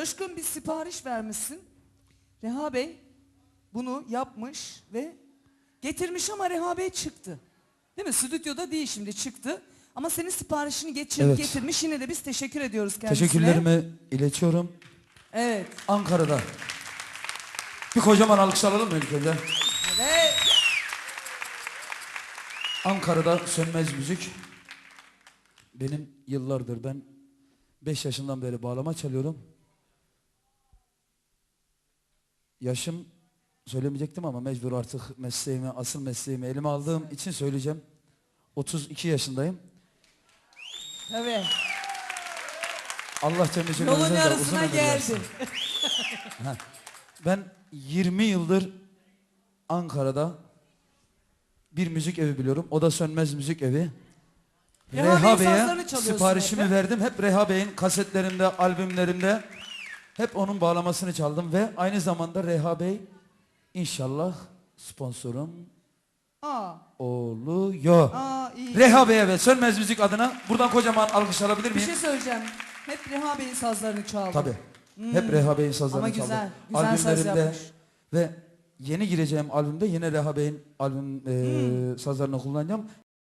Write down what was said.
Coşkun bir sipariş vermişsin. Reha Bey bunu yapmış ve getirmiş ama Reha Bey çıktı. Değil mi? Stüdyoda değil şimdi çıktı. Ama senin siparişini geçirip Evet. getirmiş. Yine de biz teşekkür ediyoruz kendisine. Teşekkürlerimi iletiyorum. Evet. Ankara'da. Bir kocaman alkış alalım mı ilk önce? Evet. Ankara'da sönmez müzik. Benim yıllardır ben 5 yaşından beri bağlama çalıyorum. Yaşım söylemeyecektim ama mecbur artık mesleğimi, asıl mesleğimi elime aldığım için söyleyeceğim. 32 yaşındayım. Tabii. Allah Celaluhu'nun Yolun yarısına ömür versin. geldi. Ben 20 yıldır Ankara'da bir müzik evi biliyorum. O da Sönmez Müzik Evi. Reha Reha Bey'e siparişimi hep. verdim. Hep Reha Bey'in kasetlerinde, albümlerinde hep onun bağlamasını çaldım ve aynı zamanda Reha Bey inşallah sponsorum Aa, oluyor. aa iyi. Reha Bey'e ve Sönmez Müzik adına buradan kocaman alkış alabilir Bir miyim? şey söyleyeceğim. Hep Reha Bey'in sazlarını çaldı. Tabii. Hep Reha Bey'in sazlarını Ama güzel, çaldım. güzel saz Albümlerimde yapmış. ve yeni gireceğim albümde yine Reha Bey'in albüm e, Hmm. sazlarını kullanacağım.